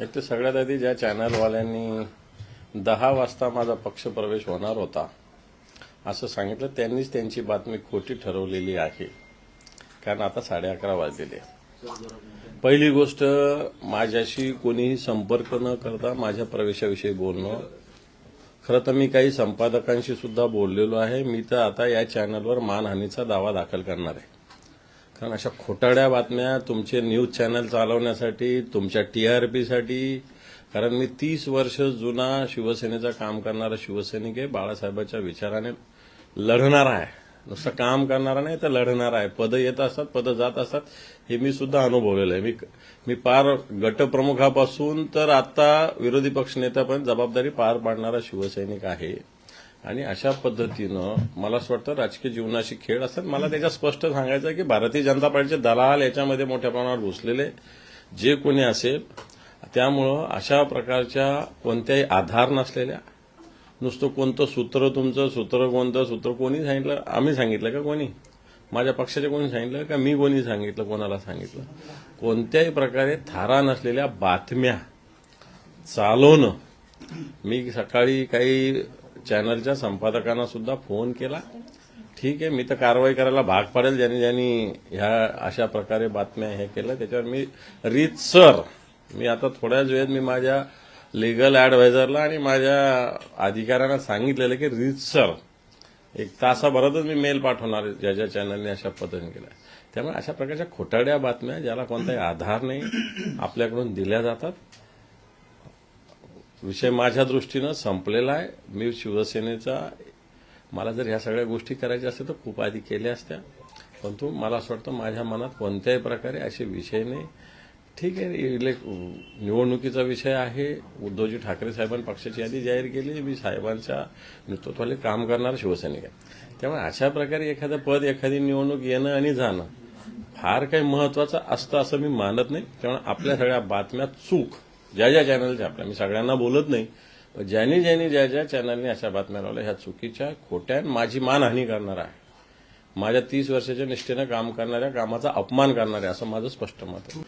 एक तर सगळ्यात आधी ज्या चॅनलवाल्यांनी दहा वाजता माझा पक्ष प्रवेश होणार होता असं सांगितलं त्यांनीच त्यांची बातमी खोटी ठरवलेली आहे. कारण आता साडे अकरा वाजलेले पहिली गोष्ट माझ्याशी कोणीही संपर्क न करता माझ्या प्रवेशाविषयी बोलणं. खरं तर मी काही संपादकांशी सुद्धा बोललेलो आहे. मी तर आता या चॅनलवर मानहानीचा दावा दाखल करणार आहे. कारण अशा खोटाड्या बातम्या तुमचे न्यूज चॅनल चालवण्यासाठी तुमच्या टीआरपीसाठी कारण मी तीस वर्ष जुना शिवसेनेचं काम करणारा शिवसैनिक आहे बाळासाहेबांच्या विचाराने लढणारा आहे. नुसतं काम करणारा नाही तर लढणार आहे. पदं येत असतात पदं जात असतात हे मी सुद्धा अनुभवलेलं आहे. मी मी पार गटप्रमुखापासून तर आता विरोधी पक्षनेत्यापर्यंत जबाबदारी पार पाडणारा शिवसैनिक आहे. आणि अशा पद्धतीनं मला असं वाटतं राजकीय जीवनाशी खेळ असतात. मला त्याच्यात स्पष्ट सांगायचं आहे की भारतीय जनता पार्टीचे दलाल याच्यामध्ये मोठ्या प्रमाणावर घुसलेले जे कोणी असेल त्यामुळं अशा प्रकारच्या कोणत्याही आधार नसलेल्या नुसतं कोणतं सूत्र तुमचं सूत्र कोणतं सूत्र कोणी सांगितलं आम्ही सांगितलं का कोणी? माझ्या पक्षाचे कोणी सांगितलं का मी कोणी सांगितलं कोणाला सांगितलं? कोणत्याही प्रकारे थारा नसलेल्या बातम्या चालवणं. मी सकाळी काही चॅनलच्या संपादकांना सुद्धा फोन केला. ठीक आहे मी तर कारवाई करायला भाग पाडेल. ज्यांनी ज्यांनी ह्या अशा प्रकारे बातम्या हे केलं त्याच्यावर मी रीत सर मी आता थोड्याच वेळेत मी माझ्या लिगल ॲडवायझरला आणि माझ्या अधिकाऱ्यांना सांगितलेलं की रीत सर एक तासाभरातच मी मेल पाठवणार आहे, ज्या ज्या चॅनलने अशा पद्धतीने केलं त्यामुळे अशा प्रकारच्या खोटाड्या बातम्या ज्याला कोणताही आधार नाही आपल्याकडून दिल्या जातात. विषय माझ्या दृष्टीनं संपलेला आहे. मी शिवसेनेचा मला जर ह्या सगळ्या गोष्टी करायच्या असतील तर खूप आधी केल्या असत्या. परंतु मला असं वाटतं माझ्या मनात कोणत्याही प्रकारे असे विषय नाही. ठीक आहे इले निवडणुकीचा विषय आहे. उद्धवजी ठाकरे साहेबांनी पक्षाची यादी जाहीर केली. मी साहेबांच्या नेतृत्वाने काम करणारा शिवसैनिक आहे. त्यामुळे अशा प्रकारे एखादं पद एखादी निवडणूक येणं आणि जाणं फार काही महत्वाचं असतं असं मी मानत नाही. त्यामुळे आपल्या सगळ्या बातम्या चूक ज्या ज्या चॅनलच्या आपल्या मी सगळ्यांना बोलत नाही पण ज्यांनी ज्यांनी ज्या ज्या चॅनलने अशा बातम्या लावल्या ह्या चुकीच्या खोट्या माझी मानहानी करणार आहे. माझ्या तीस वर्षाच्या निष्ठेनं काम करणाऱ्या कामाचा अपमान करणाऱ्या असं माझं स्पष्ट मत आहे.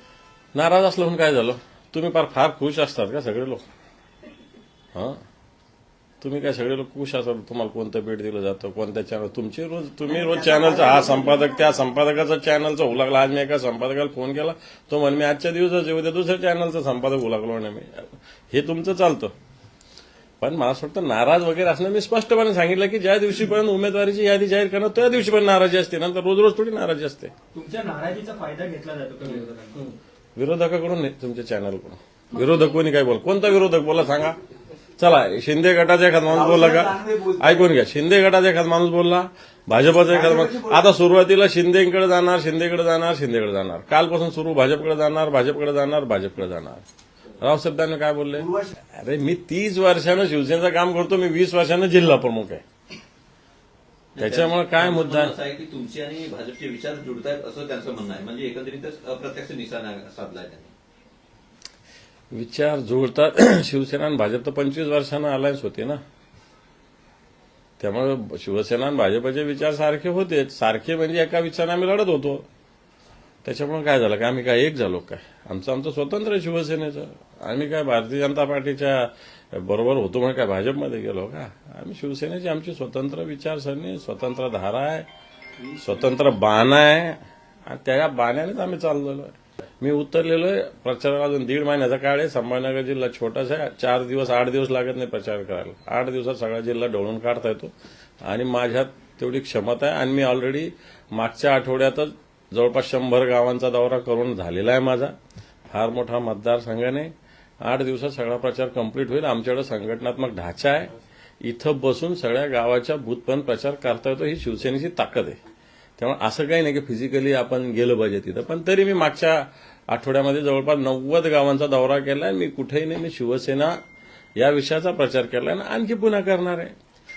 नाराज असलं म्हणून काय झालं? तुम्ही फार फार खुश असतात का सगळे लोक? हां? तुम्ही काय सगळे लोक खुश असतात तुम्हाला कोणतं भेट दिलं जातं कोणत्या चॅनल तुमची रोज तुम्ही रोज चॅनलचा हा संपादक त्या संपादकाचा चॅनलचा उलागला आज मी एका संपादकाला फोन केला. तो म्हणे मी आजच्या दिवसाच उद्या दुसऱ्या चॅनलचा संपादक उलागलो म्हणे मी. हे तुमचं चालतं. पण मला असं वाटतं नाराज वगैरे असणं मी स्पष्टपणे सांगितलं की ज्या दिवशीपर्यंत उमेदवारीची यादी जाहीर करणं त्या दिवशीपर्यंत नाराजी असते. नंतर रोज रोज थोडी नाराजी असते. तुमच्या नाराजीचा फायदा घेतला जातो विरोधकाकडून? नाही तुमच्या चॅनलकडून विरोधक कोणी काय बोल कोणता विरोधक बोला सांगा. चला शिंदे गटाचा एखादा माणूस बोलला का? ऐकून घ्या. शिंदे गटाचा एखादा माणूस बोलला भाजपचा एखादा माणूस आता सुरुवातीला शिंदेकडे जाणार शिंदेकडे जाणार शिंदेकडे जाणार. कालपासून सुरू भाजपकडे जाणार भाजपकडे जाणार भाजपकडे जाणार. रावसाहेब दानवे काय बोलले? अरे मी तीस वर्षानं शिवसेनेचं काम करतो मी वीस वर्षानं जिल्हा प्रमुख आहे. त्याच्यामुळे काय मुद्दा आहे? असं आहे की तुमचे आणि भाजपचे विचार जुळतायत असं त्यांचं म्हणणं आहे. म्हणजे एकंदरीतच अप्रत्यक्ष निशाणा साधलाय त्यांनी. विचार जुळतात शिवसेना आणि भाजप तर पंचवीस वर्षानं अलायन्स होती ना. त्यामुळे शिवसेना आणि भाजपचे विचार सारखे होते. सारखे म्हणजे एका विचाराने आम्ही लढत होतो. त्याच्यामुळे काय झालं? का आम्ही काय एक झालो काय? आमचं आमचं स्वतंत्र आहे शिवसेनेचं. आम्ही काय भारतीय जनता पार्टीच्या बरोबर होतो म्हणून काय भाजपमध्ये गेलो का? आम्ही शिवसेनेची आमची स्वतंत्र विचारसरणी स्वतंत्र धारा आहे. स्वतंत्र बाणा आहे. आणि त्या बाण्यानेच आम्ही चाललेलो आहे. मी उतरलेलो आहे. प्रचाराला अजून दीड महिन्याचा काळ आहे. संभाजीनगर जिल्हा छोटासा आहे. चार दिवस आठ दिवस लागत नाही प्रचार करायला. आठ दिवसात सगळा जिल्हा ढवळून काढता येतो. आणि माझ्यात तेवढी क्षमता आहे. आणि मी ऑलरेडी मागच्या आठवड्यातच जवळपास शंभर गावांचा दौरा करून झालेला आहे माझा. फार मोठा मतदारसंघाने आठ दिवसात सगळा प्रचार कंप्लीट होईल. आमच्याकडे संघटनात्मक ढाचा आहे. इथं बसून सगळ्या गावाच्या बूथपर्यंत प्रचार करता येतो. ही शिवसेनेची ताकद आहे. त्यामुळे असं काही नाही की फिजिकली आपण गेलं पाहिजे तिथं. पण तरी मी मागच्या आठवड्यामध्ये जवळपास नव्वद गावांचा दौरा केला मी कुठेही नाही मी शिवसेना या विषयाचा प्रचार केला आणि आणखी पुन्हा करणार आहे.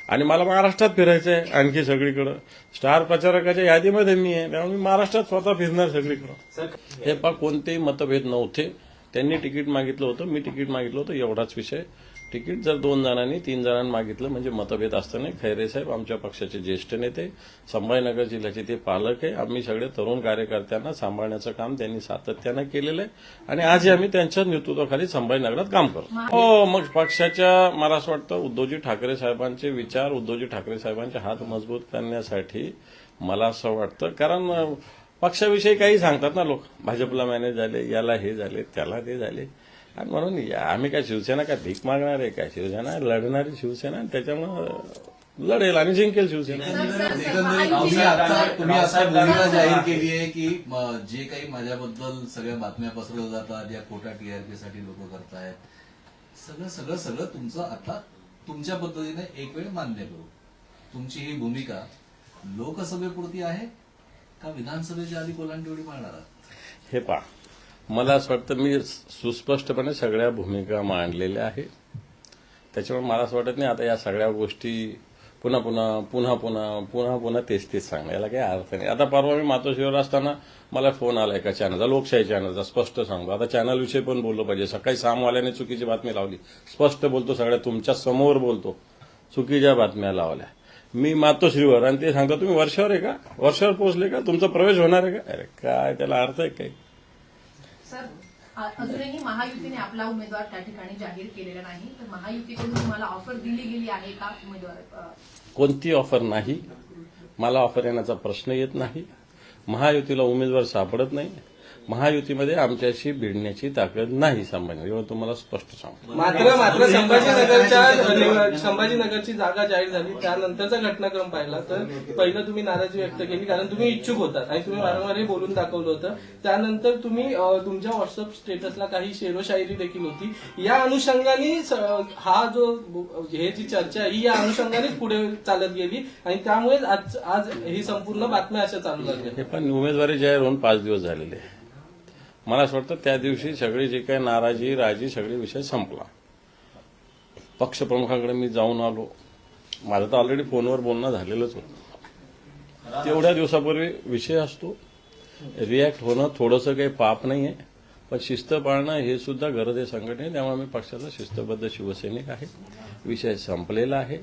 आणि मला महाराष्ट्रात फिरायचं आहे आणखी सगळीकडं. स्टार प्रचारकाच्या यादीमध्ये मी आहे त्यामुळे मी महाराष्ट्रात स्वतः फिरणार सगळीकडं. हे पा कोणतेही मतभेद नव्हते. त्यांनी तिकीट मागितलं होतं मी तिकीट मागितलं होतं एवढाच विषय. तिकीट जर दोन जणांनी तीन जणांनी मागितलं म्हणजे मतभेद असताना खैरे साहेब आमच्या पक्षाचे ज्येष्ठ नेते संभाजीनगर जिल्ह्याचे ते पालक आहे. आम्ही सगळे तरुण कार्यकर्त्यांना सांभाळण्याचं काम त्यांनी सातत्यानं केलेलं आहे. आणि आजही आम्ही त्यांच्या नेतृत्वाखाली संभाजीनगरात काम करतो. हो मग पक्षाच्या मला असं वाटतं उद्धवजी ठाकरे साहेबांचे विचार उद्धवजी ठाकरे साहेबांचे हात मजबूत करण्यासाठी मला असं वाटतं. कारण पक्षाविषयी काही सांगतात ना लोक. भाजपला मॅनेज झाले याला हे झाले त्याला ते झाले. आणि म्हणून या- आम्ही काय शिवसेना काय भीक मागणार आहे काय? शिवसेना लढणारी शिवसेना आणि त्याच्यामुळं लढेल आणि जिंकेल शिवसेना. तुम्ही आता तुम्ही आता भूमिका जाहीर केली आहे की म, जे काही माझ्याबद्दल सगळ्या बातम्या पसरवल्या जातात या खोट्या टीआरपी साठी लोक करतायत. सगळं सगळं सगळं तुमचं आता तुमच्या पद्धतीने एक वेळ मान्य करू. तुमची ही भूमिका लोकसभेपुरती आहे का विधानसभेच्या आधी कोलांटेवडी मारणार आहात? हे पहा मला असं वाटतं मी सुस्पष्टपणे सगळ्या भूमिका मांडलेल्या आहे त्याच्यामुळे मला असं वाटत नाही आता या सगळ्या गोष्टी पुन्हा पुन्हा पुन्हा पुन्हा पुन्हा पुन्हा तेच तेच सांगायला काही अर्थ नाही. आता परवा मी मातोश्रीवर असताना मला फोन आला एका चॅनलचा लोकशाही चॅनलचा स्पष्ट सांगतो आता चॅनलविषयी पण बोललो पाहिजे. सकाळी सामवाल्याने चुकीची बातमी लावली. स्पष्ट बोलतो सगळ्या तुमच्यासमोर बोलतो. चुकीच्या बातम्या लावल्या. मी मातोश्रीवर आणि ते सांगतो तुम्ही वर्षावर आहे का? वर्षावर पोहोचले का? तुमचा प्रवेश होणार आहे का? अरे काय त्याला अर्थ आहे काही सर अजूनही महायुतीने आपला उमेदवार त्या ठिकाणी जाहीर केलेला नाही. तर महायुतीकडून तुम्हाला ऑफर दिली गेली आहे का उमेदवार? कोणती ऑफर नाही? मला ऑफर येण्याचा प्रश्न येत नाही. महायुतीला उमेदवार सापडत नाही. महायुतीमध्ये आमच्याशी भिडण्याची ताकद नाही संबंध एवढं तुम्हाला स्पष्ट सांगतो. मात्र मात्र संभाजीनगरच्या संभाजीनगरची जागा जाहीर झाली. त्यानंतरचा घटनाक्रम पाहिला तर पहिलं तुम्ही नाराजी व्यक्त केली कारण तुम्ही इच्छुक होतात आणि तुम्ही वारंवार हे बोलून दाखवलं होतं. त्यानंतर तुम्ही तुमच्या व्हॉट्सअप स्टेटसला काही शेरोशायरी देखील होती. या अनुषंगाने हा जो हे जी चर्चा आहे ही या अनुषंगानेच पुढे चालत गेली आणि त्यामुळेच आज आज ही संपूर्ण बातम्या अशा चालू हे पण उमेदवारी जाहीर होऊन पाच दिवस झालेले. आहे. मला असं वाटतं त्या दिवशी सगळी जी काही नाराजी राजी सगळे विषय संपला. पक्षप्रमुखाकडे मी जाऊन आलो. माझं तर ऑलरेडी फोनवर बोलणं झालेलंच होतं. तेवढ्या दिवसापूर्वी विषय असतो. रिॲक्ट होणं थोडंसं काही पाप नाही आहे पण शिस्त पाळणं हे सुद्धा गरज आहे संघटने त्यामुळे मी पक्षाचा शिस्तबद्ध शिवसैनिक आहे. विषय संपलेला आहे.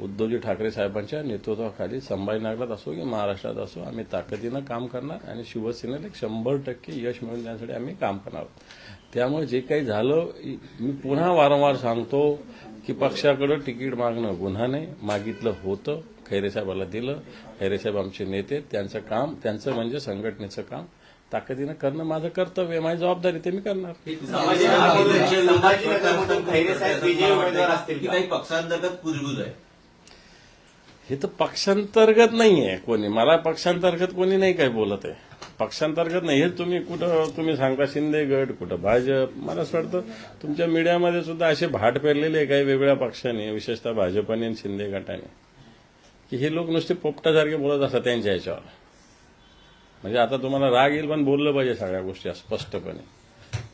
उद्धवजी ठाकरे साहेबांच्या नेतृत्वाखाली संभाजीनगरात असो की महाराष्ट्रात असो आम्ही ताकदीनं काम करणार आणि शिवसेनेला एक शंभर टक्के यश मिळवून देण्यासाठी आम्ही काम करणार आहोत. त्यामुळे जे काही झालं मी पुन्हा वारंवार सांगतो की पक्षाकडं तिकीट मागणं गुन्हा नाही. मागितलं होतं खैरे साहेबाला दिलं. खैरे साहेब आमचे नेते त्यांचं काम त्यांचं म्हणजे संघटनेचं काम. ताकदीनं करणं माझं कर्तव्य आहे माझी जबाबदारी ते मी करणार? काही पक्षांतर्गत कुजबूज आहे. हे तर पक्षांतर्गत नाही आहे कोणी. मला पक्षांतर्गत कोणी नाही काय बोलत आहे. पक्षांतर्गत नाही. हे तुम्ही कुठं तुम्ही सांगता शिंदे गट कुठं भाजप. मला असं वाटतं तुमच्या मीडियामध्ये सुद्धा असे भाट पेरलेले आहे काही वेगळ्या पक्षाने विशेषतः भाजपने आणि शिंदे गटाने. की हे लोक नुसते पोपटासारखे बोलत असतात त्यांच्या ह्याच्यावर. म्हणजे आता तुम्हाला राग येईल पण बोललं पाहिजे सगळ्या गोष्टी स्पष्टपणे.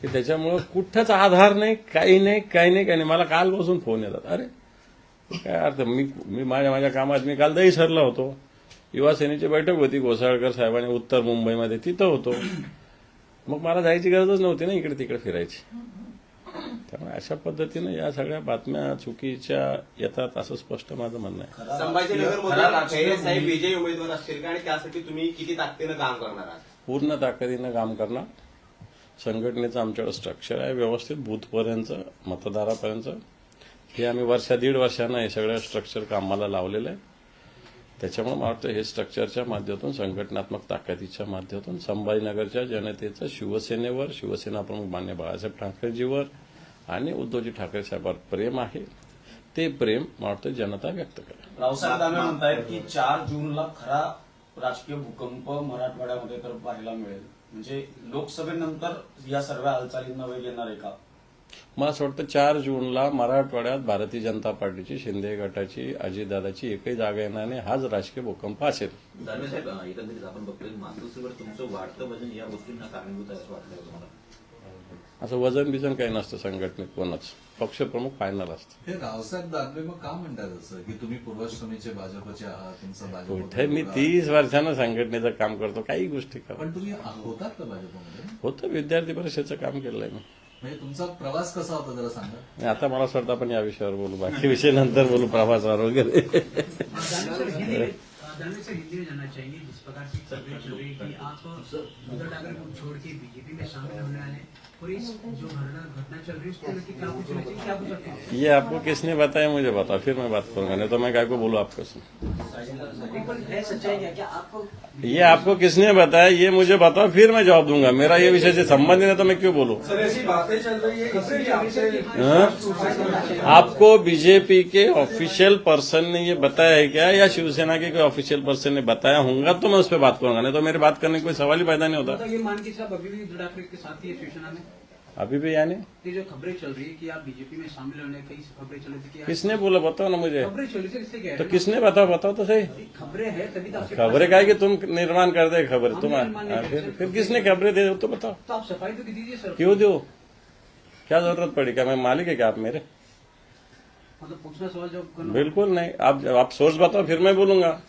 की त्याच्यामुळं कुठंच आधार नाही काही नाही काही नाही काही नाही. मला काल बसून फोन येतात. अरे काय अर्थ? मी मी माझ्या माझ्या कामात मी काल दही सरला होतो. युवा सेनेची बैठक होती घोसाळकर साहेबांनी उत्तर मुंबईमध्ये तिथं होतो. मग मला जायची गरजच नव्हती ना इकडे तिकडे फिरायची. त्यामुळे अशा पद्धतीनं या सगळ्या बातम्या चुकीच्या येतात असं स्पष्ट माझं म्हणणं आहे. खरा संभाजीनगरमधून राजकीय खैरे साहेब भूमी- विजयी उमेदवार असतील का? आणि त्यासाठी तुम्ही किती ताकदीनं काम करणार आहात? पूर्ण ताकदीनं काम करणार. संघटनेचं आमच्याकडे स्ट्रक्चर आहे. व्यवस्थित बूथपर्यंत मतदारापर्यंत हे आम्ही वर्षा दीड वर्षानं हे सगळं स्ट्रक्चर कामाला लावलेलं आहे. त्याच्यामुळे मला वाटतं हे स्ट्रक्चरच्या माध्यमातून संघटनात्मक ताकदीच्या माध्यमातून संभाजीनगरच्या जनतेचं शिवसेनेवर शिवसेना प्रमुख मान्य बाळासाहेब ठाकरेजीवर आणि उद्धवजी ठाकरे साहेबांवर प्रेम आहे. ते प्रेम मला वाटतं जनता व्यक्त करेल. रावसाहेब दानवे म्हणतायत की चार जूनला खरा राजकीय भूकंप मराठवाड्यामध्ये तर पाहायला मिळेल. म्हणजे लोकसभेनंतर या सर्व हालचालींना वेग येणार आहे का? मला असं वाटतं चार जूनला मराठवाड्यात भारतीय जनता पार्टीची शिंदे गटाची अजितदादाची एकही जागा येणार नाही. हाच राजकीय भूकंप असेल. दानवे साहेब अं, एकंदरीत आपण बघतोय मातोश्रीवर तुमचं वाढतं वजन या गोष्टींना कारणीभूत आहे असं तुम्हाला. वजन बिजन काही नसतं संघटनेत कोणच. पक्षप्रमुख फायनल असतं. हे रावसाहेब दानवे मग का म्हणतात असं? की तुम्ही पूर्वाश्रमीचे भाजपचे आहात तुमचं कुठे मी तीस वर्षानं संघटनेचं काम करतो काही गोष्टी करतो पण तुम्ही होतात का भाजपमध्ये? होतं विद्यार्थी परिषदेचं काम केलंय मी. म्हणजे तुमचा प्रवास कसा होता जरा सांगा. आता मला असं वाटतं आपण या विषयावर बोलू बाकी विषय नंतर बोलू प्रवासावर वगैरे. सर हिंदी में जानना चाहेंगे जिस प्रकार से चल रही कि आप उद्धव ठाकरे को छोड़ के बीजेपी में शामिल होने वाले हैं है है ये आपको किसने बताया? मुझे बताओ फिर मैं बात करूँगा। नहीं तो मैं क्या को बोलूँ आपको एक बार सच्चाई क्या? क्या आपको ये आपको किसने बताया? ये मुझे बताओ फिर मैं जवाब दूँगा। मेरा ये विषय से संबंध नहीं तो मैं क्यों बोलूँ? सर ऐसी बातें चल रही है? आपको बीजेपी के ऑफिशियल पर्सन ने ये बताया है क्या? या शिवसेना के कोई ऑफिशियल पर्सन ने बताया होगा? तो मैं उस पर बात करूँगा। नहीं तो मेरी बात करने का कोई सवाल ही पैदा नहीं होता। मतलब ये मान के साहब अभी भी के साथ ही शिवसेना में। अभी भी यानी? ये जो खबरें चल रही है कि आप बीजेपी में शामिल होने कई खबरें चल रही थी कि किसने बोला? बताओ ना मुझे। खबरें चल रही थी तो किसने बताओ? बताओ तो सही। खबरें है तभी तो खबरें क्या है कि तुम निर्माण कर दे खबर तुम हाँ। फिर फिर किसने खबरें दे तो बताओ। तो आप सफ़ाई तो दीजिए सर। क्यों दो? क्या ज़रूरत पड़ी? क्या मैं मालिक है क्या आप मेरे? मतलब सवाल जवाब बिल्कुल नहीं। आप आप सोर्स बताओ फिर मैं बोलूँगा।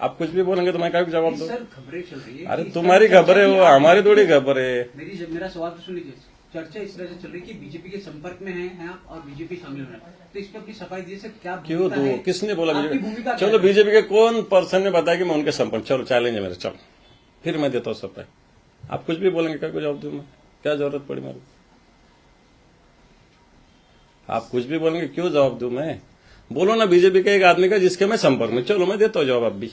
आप कुछ भी बोलेंगे तो मैं क्या जवाब दो? खबरें चल रही है अरे तुम्हारी खबर है वो हमारी थोड़ी खबर है। मेरी मेरा सवाल तो सुन लीजिए। चर्चा इस तरह से चल रही है कि बीजेपी के संपर्क में हैं हैं आप और बीजेपी शामिल हो रहे हैं। तो इस पर अपनी सफ़ाई दीजिए सर क्या क्यों दो? किसने बोला बीजेपी? चलो बीजेपी के कौन पर्सन ने बताया कि मैं उनके संपर्क चलो चैलेंज है मेरे चलो। फिर मैं देता हूँ पे आप कुछ भी बोलेंगे क्या को जवाब दूँ मैं? क्या ज़रूरत पड़ी मेरे? आप कुछ भी बोलेंगे क्यों जवाब दू मैं? बोलो ना बीजेपी के एक आदमी का जिसके मैं संपर्क में चलो मैं देता हूँ जवाब अब भी।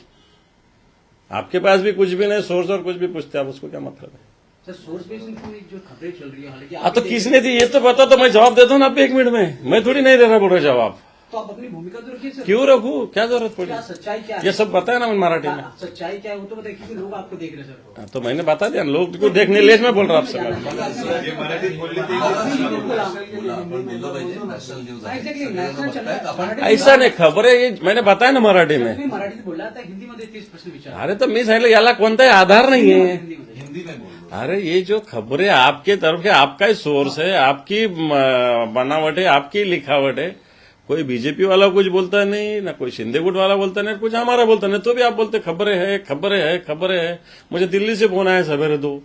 आपके पास भी कुछ भी नहीं सोर्स और कुछ भी पूछते आप उसको क्या मतलब है? सर सोर्स बेस्ड इन्फॉर्मेशन जो खबरें चल रही है हालाँकि हाँ तो किसने दी ये तो बता तो मैं जवाब देता हूँ ना आप एक मिनट में। मैं थोड़ी नहीं दे रहा बोल रहा जवाब। तो आप अपनी भूमिका तो रखिए क्यों रखू? क्या ज़रूरत क्या पड़ी सच्चाई क्या है? ये सब बताया ना मैं मराठी में। सच्चाई क्या है वो तो बताइए क्योंकि लोग आपको देख रहे हैं सर। हाँ, तो मैंने बता दिया लोग को देखने लिए मैं बोल रहा हूँ आपसे। मैं। ऐसा नहीं खबर है ये मैंने बताया ना मराठी में। मराठीत बोलला तेच प्रश्न विचार। अरे तो मी सांगितलं याला कोणताही आधार नहीं है। हिंदी में दो अरे, ये जो खबरें आपके तरफ़ के आपका ही सोर्स है, आपकी बनावट है, आपकी लिखावट है। कोई बीजेपी वाला कुछ बोलता नहीं, ना कोई शिंदे गुट वाला बोलता नहीं, कुछ हमारा बोलता नहीं तो भी आप बोलते, खबरें है खबरें है खबरें है। मुझे दिल्ली से फ़ोन आया सवेरे दो।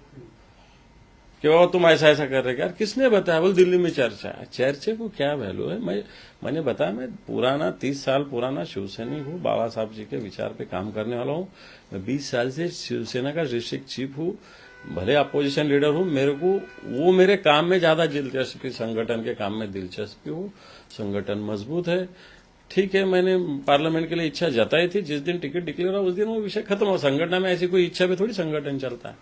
कि तुम ऐसा ऐसा कर रहे हो। यार, किसने बताया? बोल, दिल्ली में चर्चा है। चर्चे को क्या वैल्यू है? मैं, मैंने बताया, मैं पुराना, तीस साल पुराना शिवसैनिक हूँ, बाबा साहब जी के विचार पे काम करने वाला हूँ। मैं बीस साल से शिवसेना का डिस्ट्रिक्ट चीफ हूँ। भले अपोजिशन लीडर हूँ, मेरे को, वो मेरे काम में ज़्यादा दिलचस्पी, संगठन के काम में दिलचस्पी हूँ, संगठन मज़बूत है। ठीक है, मैंने पार्लियामेंट के लिए इच्छा जताई थी, जिस दिन टिकट डिक्लेयर हुआ, उस दिन वो विषय खत्म हो संगठन में ऐसी कोई इच्छा भी थोड़ी संगठन चलता है।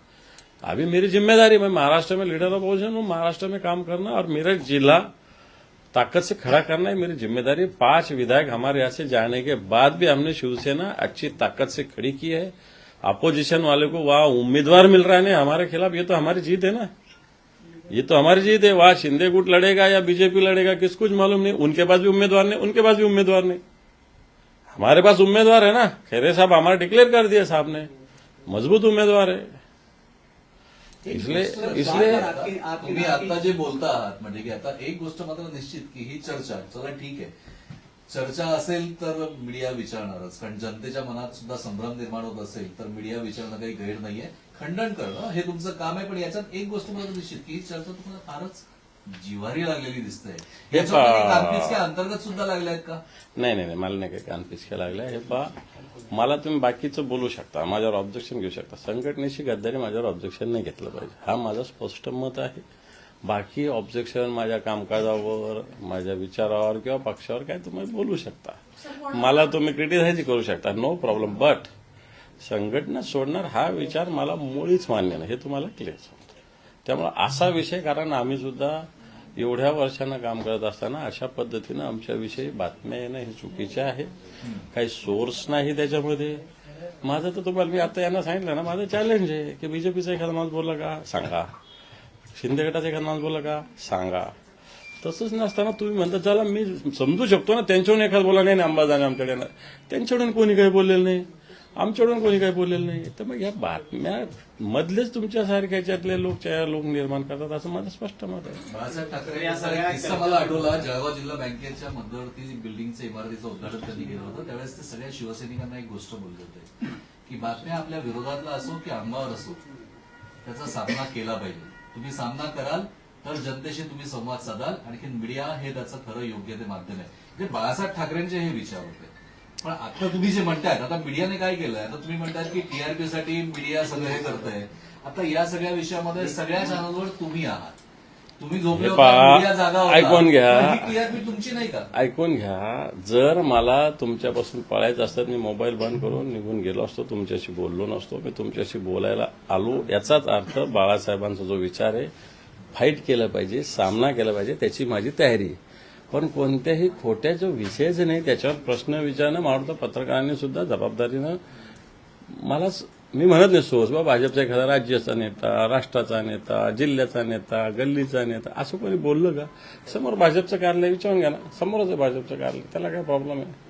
अभी मेरी ज़िम्मेदारी, मैं महाराष्ट्र में लीडर ऑफ़ अपोजिशन हूँ, महाराष्ट्र में काम करना और मेरा जिला ताकत से खड़ा करना है मेरी ज़िम्मेदारी पाँच विधायक हमारे यहाँ से जाने के बाद भी हमने शिवसेना अच्छी ताकत से खड़ी की है। अपोजिशन वाले को वहां उम्मीदवार मिल रहा है नहीं हमारे खिलाफ ये तो हमारी जीत है ना। ये तो हमारी जीत है। वहां शिंदे गुट लड़ेगा या बीजेपी लड़ेगा किस कुछ मालूम नहीं। उनके पास भी उम्मीदवार नहीं उनके पास भी उम्मीदवार नहीं। हमारे पास उम्मीदवार है ना। खैरे साहब हमारा डिक्लेअर कर दिया साहब ने। मजबूत उम्मीदवार है। इसलिए इसलिए तुम्ही आता जे बोलता आहात म्हणजे की आता एक गोष्ट मात्र निश्चित की ही चर्चा। चला ठीक आहे चर्चा असेल तर मीडिया विचारणारच. कारण जनतेच्या मनात सुद्धा संभ्रम निर्माण होत असेल तर मीडिया विचारणं काही गैर नाहीये. खंडन करणं हे तुमचं काम आहे पण याच्यात एक गोष्ट मात्र निश्चित की ही चर्चा तुम्हाला फारच जिव्हारी लागलेली दिसते हे अंतर्गत सुद्धा लागले आहेत का? नाही नाही नाही मला नाही काही कान पिचके लागले हे पहा. मला तुम्ही बाकीचं बोलू शकता. माझ्यावर ऑब्जेक्शन घेऊ शकता. संघटनेशी गद्दारी माझ्यावर ऑब्जेक्शन नाही घेतलं पाहिजे. हा माझं स्पष्ट मत आहे. बाकी ऑब्जेक्शन माझ्या कामकाजावर माझ्या विचारावर किंवा पक्षावर काय तुम्ही बोलू शकता. मला तुम्ही क्रिटिसाइज करू शकता नो प्रॉब्लेम बट संघटना सोडणार हा विचार मला मुळीच मान्य नाही. हे तुम्हाला क्लिअर सांगतो. त्यामुळे असा विषय कारण आम्ही सुद्धा एवढ्या वर्षांना काम करत असताना अशा पद्धतीनं आमच्याविषयी बातम्या येणं हे चुकीचे आहे. काही सोर्स नाही त्याच्यामध्ये. माझं तर तुम्हाला मी आता यांना सांगितलं ना माझं चॅलेंज आहे की बीजेपीचा एखादा माणूस बोलला का? सांगा. शिंदे गटाचा एखादा माणूस बोलला का? सांगा. तसंच नसताना तुम्ही म्हणता चला मी समजू शकतो ना त्यांच्याकडून एखादा बोला नाही नाही, अंबादाने आमच्याकडे येणार. त्यांच्याकडून कोणी काही बोललेलं नाही. आमच्याकडून कोणी काही बोललेलं नाही. तर मग या बातम्या मधलेच तुमच्यासारख्या याच्यातले लोक चार लोक निर्माण करतात असं माझं स्पष्ट मत आहे. बाळासाहेब ठाकरे किस्सा मला आठवला. जळगाव जिल्हा बँकेच्या मध्यवर्ती बिल्डिंगचं इमारतीचं उद्घाटन त्यांनी केलं होतं. त्यावेळेस ते सगळ्या शिवसैनिकांना एक गोष्ट बोलले होते की बातम्या आपल्या विरोधातला असो की अंगावर असो त्याचा सामना केला पाहिजे. तुम्ही सामना कराल तर जनतेशी तुम्ही संवाद साधाल. आणखी मीडिया हे त्याचं खरं योग्य ते माध्यम आहे. म्हणजे बाळासाहेब ठाकरेंचे हे विचार होते. पण आता तुम्ही जे म्हणतायत आता मीडियाने काय केलंय? आता तुम्ही म्हणताय की टीआरपी साठी मीडिया सगळं हे करतंय. आता या सगळ्या विषयामध्ये सगळ्या चॅनलवर तुम्ही आहात. तुम्ही झोपले होता, पहा, मीडिया जागा होता. ऐकून घ्या. पण ही टीआरपी तुमची नाही का ऐकून घ्या जर मला तुमच्यापासून पळायचं असतं मी मोबाईल बंद करून निघून गेलो असतो तुमच्याशी बोललो नसतो मी तुमच्याशी बोलायला आलो याचाच अर्थ बाळासाहेबांचा जो विचार आहे फाईट केलं पाहिजे सामना केला पाहिजे त्याची माझी तयारी आहे पण कोणत्याही खोट्या जो विषयच नाही त्याच्यावर प्रश्न विचारणं मला वाटतं पत्रकारांनी सुद्धा जबाबदारीनं मला स- मी म्हणत नाही सोस बा भाजपचा एखादा राज्याचा नेता राष्ट्राचा नेता जिल्ह्याचा नेता गल्लीचा नेता असं कोणी बोललं का? समोर भाजपचं कार्यालय विचारून घ्या ना. समोरच आहे भाजपचं कार्यालय त्याला काय प्रॉब्लेम आहे?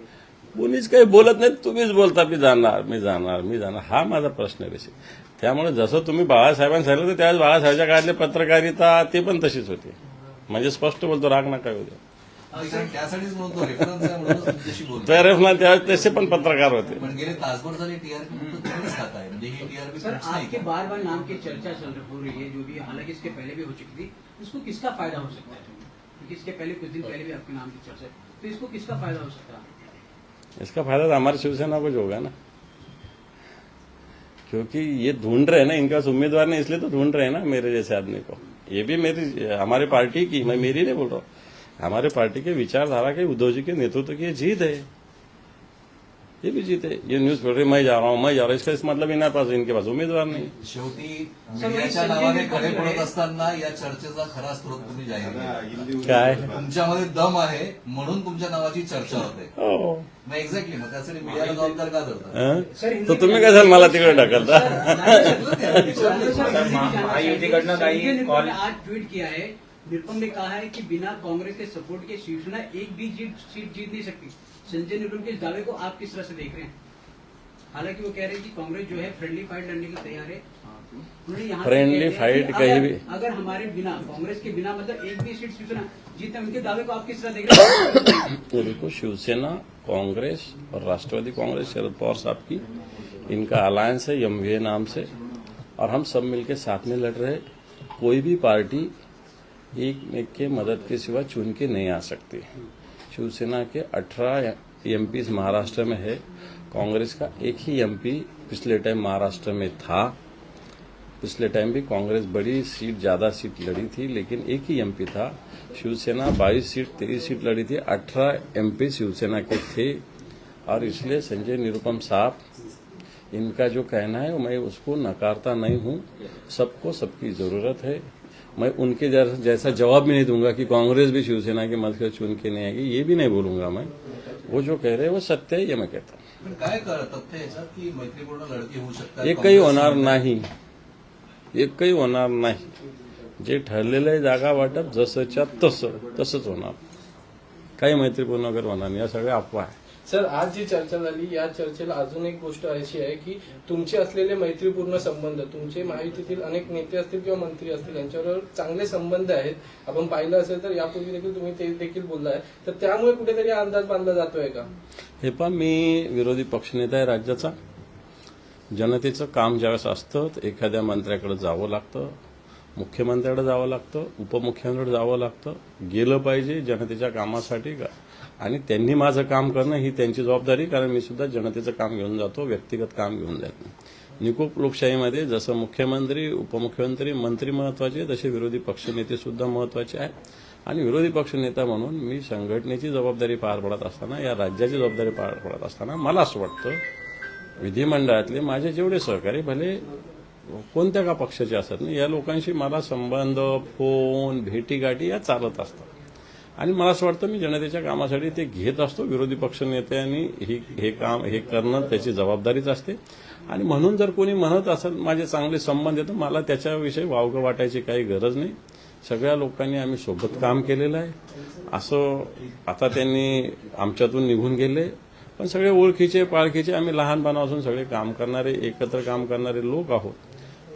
कोणीच काही बोलत नाही तुम्हीच बोलता मी जाणार मी जाणार मी जाणार. हा माझा प्रश्न आहे बेसिक. त्यामुळे जसं तुम्ही बाळासाहेबांनी सांगितलं तर त्यावेळेस बाळासाहेबच्या काळातली पत्रकारिता ते पण तशीच होती. म्हणजे स्पष्ट बोलतो राग नका येऊ त्यासाठीच रेफरन्स आहे त्यावेळेस तसे पण पत्रकार होते. पण गेले तासभर झाले टीआरपी फक्त तुम्हीच खाताय म्हणजे ही टीआरपी सर आपके बार बार नाम की चर्चा चल हो रही है जो भी हालाँकि इसके पहले भी हो चुकी थी इसको किसका फ़ायदा हो सकता है? क्योंकि इसके पहले कुछ दिन पहले भी आपके नाम की चर्चा तो इसको किसका फ़ायदा हो सकता है? इसका फ़ायदा तो हमारी शिवसेना को जो होगा ना। क्योंकि ये ढूंढ रहे हैं ना इनके पास उम्मीदवार नहीं इसलिए तो ढूंढ रहे हैं ना मेरे जैसे आदमी को। ये भी मेरी हमारे पार्टी की मैं मेरी नहीं बोल रहा हूँ। हमारे पार्टी के विचारधारा के उद्धव जी के नेतृत्व की ये जीत है। ये भी जीत है। ये न्यूज़ पेपर मैं जा रहा हूँ मैं जा रहा हूँ। इसका इस मतलब इनके पास इनके पास उम्मीदवार नहीं। शेवटी सर, मीडियाच्या संजय नावाने निरुपम खडे जो पडत असताना या चर्चेचा खरा स्रोत तुम्ही जाहीर काय? तुमच्यामध्ये दम आहे म्हणून तुमच्या नावाची चर्चा होते. हो. मग एक्झॅक्टली मग त्यासाठी मीडियाला जबाबदार का धरतात हं? सर, हिंदी तर तुम्ही काय झालं मला तिकडे ढकलता? महायुतीकडनं काही कॉल- आज ट्वीट किया है. निरुपम ने कहा है कि बिना कांग्रेस के सपोर्ट के शिवसेना एक भी जीत सीट जीत नहीं सकती। संजय निरुपम के इस दावे को आप किस तरह से देख रहे हैं? हालाँकि वो कह रहे हैं कि कांग्रेस जो है फ्रेंडली फाइट लड़ने के लिए तैयार है। उन्होंने यहाँ पे Friendly कह भी- अगर हमारे बिना कांग्रेस के बिना मतलब एक भी सीट शिवसेना जीते उनके दावे को आप किस तरह देख रहे हैं? देखो शिवसेना कांग्रेस और राष्ट्रवादी कांग्रेस शरद पवार साहब की इनका अलायंस है एमवीए नाम से। और हम सब मिलकर साथ में लड़ रहे हैं। कोई भी पार्टी एक एक के मदद के सिवा चुन के नहीं आ सकती। शिवसेना के 18 एमपी महाराष्ट्र में है। कांग्रेस का एक ही एमपी पिछले टाइम महाराष्ट्र में था। पिछले टाइम भी कांग्रेस बड़ी सीट, ज़्यादा सीट लड़ी थी, लेकिन एक ही एमपी था। शिवसेना 22 सीट 23 सीट लड़ी थी। 18 एमपी शिवसेना के थे। और इसलिए संजय निरुपम साहब, इनका जो कहना है, मैं उसको नकारता नहीं हूँ। सबको सबकी ज़रूरत है। मैं उनके जैसा जैसा जवाब भी नहीं दूंगा कि कांग्रेस भी शिवसेना की मदद से चुन के नहीं आएगी ये भी नहीं बोलूंगा मैं। वो जो कह रहे हैं वो सत्य है ये मैं कहता हूं। पण काय कर तथ्य याच्यात की मैत्रीपूर्ण लढती होऊ शकतात एकही काँग्रेस- होणार नाही. एकही होणार नाही. जे ठरलेलं आहे जागा वाटप जसंच्या तसं तसंच होणार. काही मैत्रीपूर्ण वगैरे होणार नाही या सगळ्या अफवा आहे सर आज जी चर्चा झाली या चर्चेला अजून एक गोष्ट अशी आहे की तुमचे असलेले मैत्रीपूर्ण संबंध तुमचे महायुतीतील अनेक नेते असतील किंवा मंत्री असतील यांच्याबरोबर चांगले संबंध आहेत. आपण पाहिलं असेल तर यापूर्वी देखील तुम्ही ते देखील बोललाय. तर त्यामुळे कुठेतरी अंदाज बांधला जातोय का? हे पण मी विरोधी पक्षनेता आहे राज्याचा. जनतेचं काम ज्यावेळेस असतं तर एखाद्या मंत्र्याकडे जावं लागतं मुख्यमंत्र्याकडे जावं लागतं उपमुख्यमंत्र्याकडे जावं लागतं. गेलं पाहिजे जनतेच्या कामासाठी का? आणि त्यांनी माझं काम करणं ही त्यांची जबाबदारी कारण मी सुद्धा जनतेचं काम घेऊन जातो व्यक्तिगत काम घेऊन जात. नाही निकोप लोकशाहीमध्ये जसं मुख्यमंत्री उपमुख्यमंत्री मंत्री महत्त्वाचे तसे विरोधी पक्षनेते सुद्धा महत्त्वाचे आहेत. आणि विरोधी पक्षनेता म्हणून मी संघटनेची जबाबदारी पार पडत असताना या राज्याची जबाबदारी पार पडत असताना मला असं वाटतं विधिमंडळातले माझे जेवढे सहकारी भले कोणत्या का पक्षाचे असतात ना या लोकांशी मला संबंध फोन भेटीगाठी या चालत असतात. आणि मला असं वाटतं मी जनतेच्या कामासाठी ते घेत असतो. विरोधी पक्षनेत्यांनी ही हे काम हे करणं त्याची जबाबदारीच असते. आणि म्हणून जर कोणी म्हणत असेल माझे चांगले संबंध येतं मला त्याच्याविषयी वावगं वाटायची काही गरज नाही. सगळ्या लोकांनी आम्ही सोबत काम केलेलं आहे. असं आता त्यांनी आमच्यातून निघून गेले. पण सगळे ओळखीचे पाळखीचे आम्ही लहानपणापासून सगळे काम करणारे एकत्र काम करणारे लोक आहोत.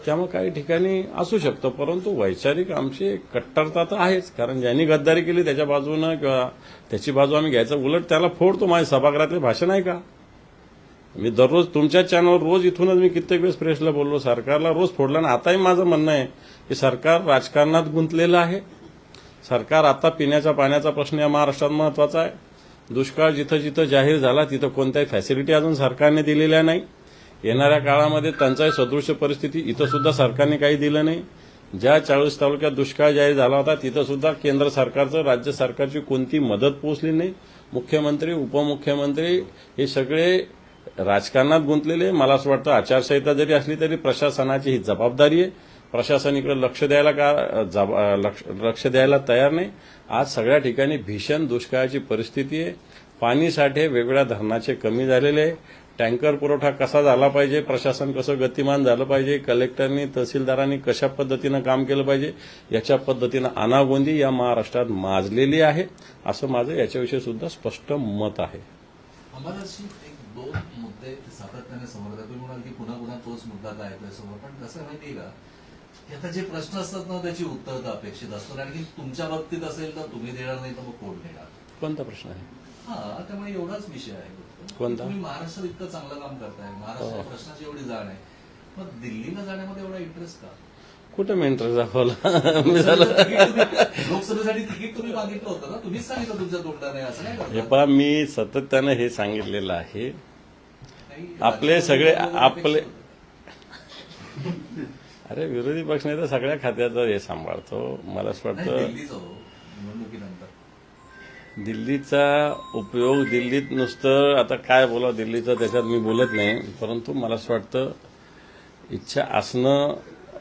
त्यामुळे काही ठिकाणी असू शकतं परंतु वैचारिक आमची कट्टरता तर आहेच. कारण ज्यांनी गद्दारी केली त्याच्या बाजूनं किंवा त्याची बाजू आम्ही घ्यायचं उलट त्याला फोडतो माझ्या सभागृहातले भाषण आहे का? मी दररोज तुमच्या चॅनलवर रोज इथूनच मी कित्येक वेळेस प्रेसला बोललो सरकारला रोज फोडलं आणि आताही माझं म्हणणं आहे की सरकार राजकारणात गुंतलेलं आहे. सरकार आता पिण्याच्या पाण्याचा प्रश्न या महाराष्ट्रात महत्त्वाचा आहे. दुष्काळ जिथं जिथं जाहीर झाला तिथं कोणत्याही फॅसिलिटी अजून सरकारने दिलेल्या नाही. येणाऱ्या काळामध्ये टंचाई सदृश परिस्थिती इथं सुद्धा सरकारने काही दिलं नाही. ज्या चाळीस तालुक्यात दुष्काळ जाहीर झाला होता तिथं सुद्धा केंद्र सरकारचं राज्य सरकारची कोणती मदत पोहोचली नाही. मुख्यमंत्री उपमुख्यमंत्री हे सगळे राजकारणात गुंतलेले. मला असं वाटतं आचारसंहिता जरी असली तरी प्रशासनाची ही जबाबदारी आहे. प्रशासन इकडे लक्ष द्यायला का जब- लक्ष लक्ष द्यायला तयार नाही. आज सगळ्या ठिकाणी भीषण दुष्काळाची परिस्थिती आहे. पाणीसाठे वेगवेगळ्या धरणाचे कमी झालेले आहे. टँकर पुरवठा कसा झाला पाहिजे प्रशासन कसं गतिमान झालं पाहिजे कलेक्टरनी तहसीलदारांनी कशा पद्धतीनं काम केलं पाहिजे याच्या पद्धतीनं अनागोंदी या महाराष्ट्रात माजलेली आहे असं माझं याच्याविषयी सुद्धा स्पष्ट मत आहे. आम्हाला एक दोन मुद्दे सातत्याने समोर येतात तुम्ही म्हणाल की पुन्हा पुन्हा तोच मुद्दा काय येतोय समोर पण कसं आहे माहितीये का? की आता जे प्रश्न असतात ना त्याची उत्तर तर अपेक्षित असतात. आणि तुमच्या बाबतीत असेल तर तुम्ही देणार नाही तर मग कोण देणार? कोणता प्रश्न आहे? हा त्यामुळे एवढाच विषय आहे. कोणता? तुम्ही महाराष्ट्रात इतकं चांगलं काम करताय. महाराष्ट्राच्या प्रश्नाची एवढी जाण आहे. मग दिल्लीला जाण्यामध्ये एवढा इंटरेस्ट का? कुठं मी इंटरेस्ट दाखवला? मी झालं. लोकसभेसाठी तिकीट तुम्ही मागितलं होतं ना? तुम्हीच सांगितलं तुमच्या तोंडाने असं नाही हे. पहा मी सातत्यानं हे सांगितलेलं आहे. आपले सगळे आपले अरे विरोधी पक्ष नाही तर सगळ्या खात्याचं हे सांभाळतो. मला असं नाही, वाटतं दिल्लीच. हो दिल्लीचा उपयोग दिल्लीत नुसतं आता काय बोला दिल्लीचं त्याच्यात मी बोलत नाही परंतु मला असं वाटतं इच्छा असणं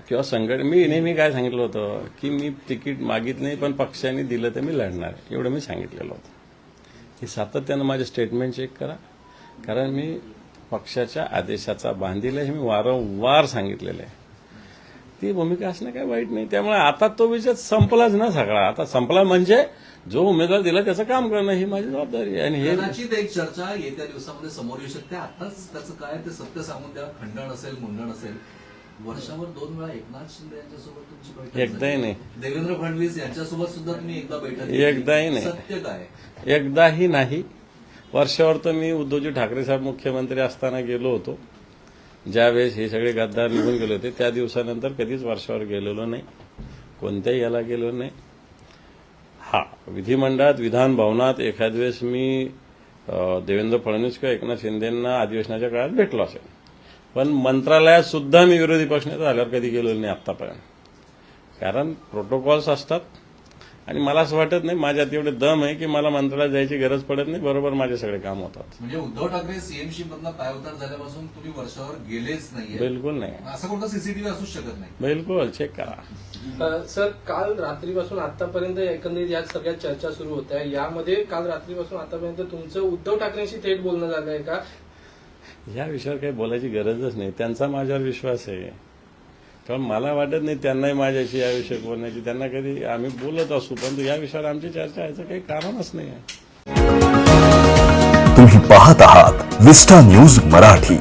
किंवा संघट मी नेहमी काय सांगितलं होतं की मी तिकीट मागित नाही पण पक्षाने दिलं तर मी लढणार एवढं मी सांगितलेलं होतं. हे सातत्यानं माझे स्टेटमेंट चेक करा कारण मी पक्षाच्या आदेशाचा बांधील हे मी वारंवार सांगितलेलं आहे. ती भूमिका असणं काही वाईट नाही. त्यामुळे आता तो विषय संपलाच ना सगळा. आता संपला म्हणजे जो उमेदवार दिला त्याचं काम करणं ही माझी जबाबदारी आहे. आणि हे एक चर्चा येत्या दिवसामध्ये समोर येऊ शकते. आताच त्याचं काय ते सत्य सांगून द्या. खंडण असेल मुंडण असेल. वर्षावर दोन वेळा एकनाथ शिंदे यांच्यासोबत तुमची बैठक एकदाही. नाही. देवेंद्र फडणवीस यांच्यासोबत सुद्धा तुम्ही एकदा बैठक. एकदाही नाही. सत्य काय? एकदाही नाही. वर्षावर तर मी उद्धवजी ठाकरे साहेब मुख्यमंत्री असताना गेलो होतो. ज्यावेळेस हे सगळे गद्दार निघून गेले होते त्या दिवसानंतर कधीच वर्षावर गेलेलो नाही. कोणत्याही याला गेलो नाही. हा विधिमंडळात विधान भवनात एखाद वेळेस मी देवेंद्र फडणवीस किंवा एकनाथ शिंदेंना अधिवेशनाच्या काळात भेटलो असेल. पण मंत्रालयात सुद्धा मी विरोधी पक्षनेता झाल्यावर कधी गेलो नाही आत्तापर्यंत. कारण प्रोटोकॉल्स असतात आणि मला असं वाटत नाही माझ्यात एवढे दम आहे की मला मंत्रालयात जायची गरज पडत नाही. बरोबर माझे सगळे काम होतात. म्हणजे उद्धव ठाकरे सीएमशी मधला पायउतार झाल्यापासून तुम्ही वर्षावर गेलेच नाहीये. बिलकुल नाही. असं कोणतं सीसीटीव्ही असूच शकत नाही. बिलकुल चेक करा. सर काल रात्रीपासून आतापर्यंत एकंदरीत या सगळ्या चर्चा सुरू होत्या. यामध्ये काल रात्रीपासून आतापर्यंत तुमचं उद्धव ठाकरेंशी थेट बोलणं झालंय का? या विषयावर काही बोलायची गरजच नाही. त्यांचा माझ्यावर विश्वास आहे. कारण मला वाटत नाही त्यांनाही माझ्याशी या विषयात बोलण्याची. त्यांना कधी आम्ही बोलत असू परंतु या विषयावर आमची चर्चा याचं काही कारणच नाही आहे. तुम्ही पाहत आहात विस्टा न्यूज मराठी.